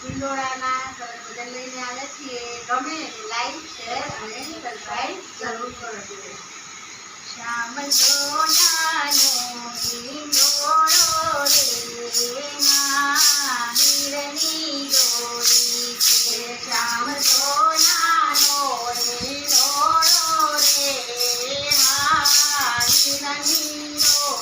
પિંડોળાના ભજન લઈને આવ્યા છીએ જરૂર કરજો શ્યામ સોનાનો પિંડોળો રે મહાવીરની દોરી છે શ્યામ સોનાનો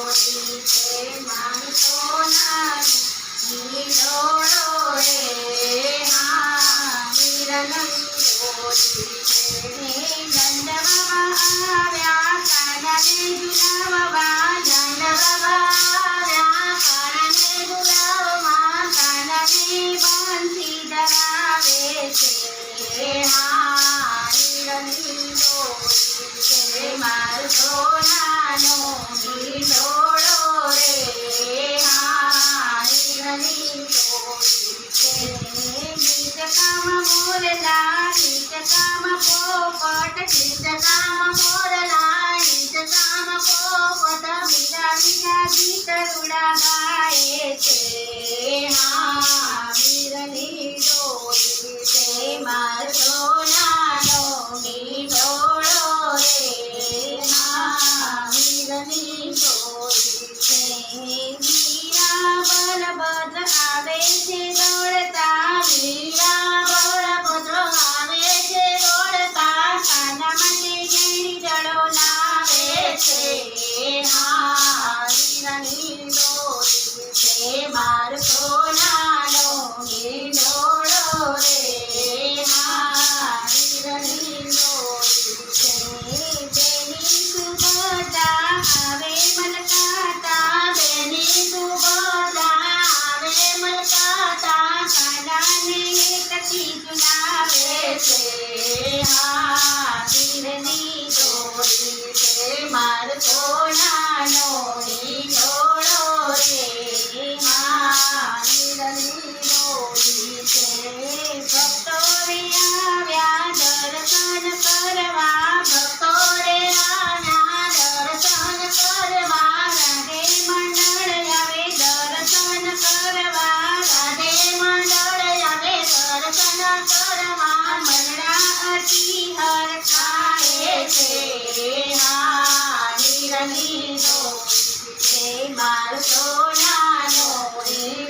ડોરી છે મારી સોનાની હિંડોળો રે મારી રમી ડોરી છે છે મારી રમી ડોરી છે મારો સોનાનો મોરલા ગીત કામ પોપટ ગીત કામ મોરલા કામ પોપટ મીરા મીરા ગીત રૂડા છે હા મીરની ડોરી છે માર હા મીરાની ડોરી છે માર સોનાનો હિંડોળો રે હા મીરાની ડોરી છે બેની સુભદ્રા આવે મલકાતા બેની સુભદ્રા આવે મલકાતા કાનાને એકથી ઝુલાવે છે હા વીરની ડોરી છે માર સોનાનો હિંડોળો રે હા જગીનો છે મારો નાનો રે